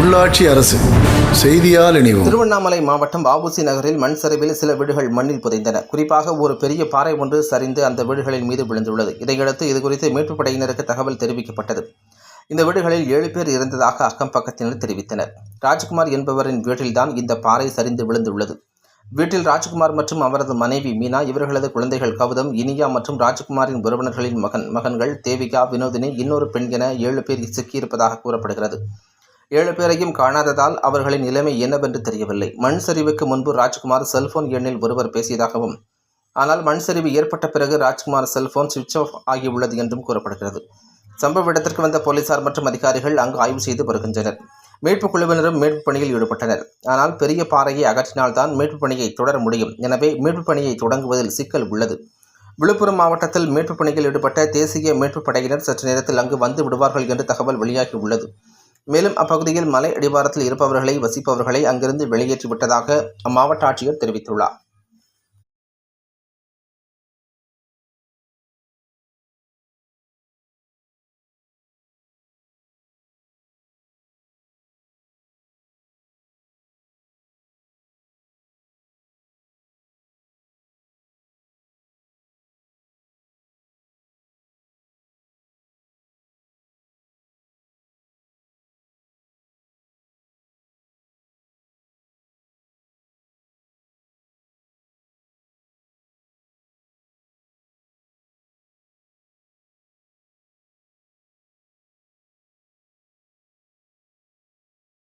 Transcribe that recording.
உள்ளாட்சி அரசு செய்தியால் இணைவோம். திருவண்ணாமலை மாவட்டம் வாபுசி நகரில் மண் சரிவில் சில வீடுகள் மண்ணில் புதைந்தன. குறிப்பாக ஒரு பெரிய பாறை ஒன்று சரிந்து அந்த வீடுகளின் மீது விழுந்துள்ளது. இதையடுத்து இதுகுறித்து மீட்புப் படையினருக்கு தகவல் தெரிவிக்கப்பட்டது. இந்த வீடுகளில் ஏழு பேர் இருந்ததாக அக்கம் பக்கத்தினர் தெரிவித்தனர். ராஜ்குமார் என்பவரின் வீட்டில்தான் இந்த பாறை சரிந்து விழுந்துள்ளது. வீட்டில் ராஜ்குமார் மற்றும் அவரது மனைவி மீனா இவர்களது குழந்தைகள் கவுதம் இனியா மற்றும் ராஜ்குமாரின் உறவினர்களின் மகன் மகன்கள் தேவிகா வினோதினி இன்னொரு பெண் என ஏழு பேர் சிக்கியிருப்பதாக கூறப்படுகிறது. ஏழு பேரையும் காணாததால் அவர்களின் நிலைமை என்னவென்று தெரியவில்லை. மண் சரிவுக்கு முன்பு ராஜ்குமார் செல்போன் எண்ணில் ஒருவர் பேசியதாகவும் ஆனால் மண் சரிவு ஏற்பட்ட பிறகு ராஜ்குமார் செல்போன் சுவிட்ச் ஆஃப் ஆகியுள்ளது என்றும் கூறப்படுகிறது. சம்பவ இடத்திற்கு வந்த போலீசார் மற்றும் அதிகாரிகள் அங்கு ஆய்வு செய்து வருகின்றனர். மீட்புக் குழுவினரும் மீட்புப் பணியில் ஈடுபட்டனர். ஆனால் பெரிய பாறையை அகற்றினால்தான் மீட்புப் பணியை தொடர முடியும். எனவே மீட்புப் பணியை தொடங்குவதில் சிக்கல் உள்ளது. விழுப்புரம் மாவட்டத்தில் மீட்புப் பணியில் ஈடுபட்ட தேசிய மீட்புப் படையினர் சற்று நேரத்தில் அங்கு வந்து விடுவார்கள் என்று தகவல் வெளியாகி உள்ளது. மேலும் அப்பகுதியில் மலை அடிவாரத்தில் இருப்பவர்களை வசிப்பவர்களை அங்கிருந்து வெளியேற்றிவிட்டதாக அம்மாவட்ட ஆட்சியர் தெரிவித்துள்ளார்.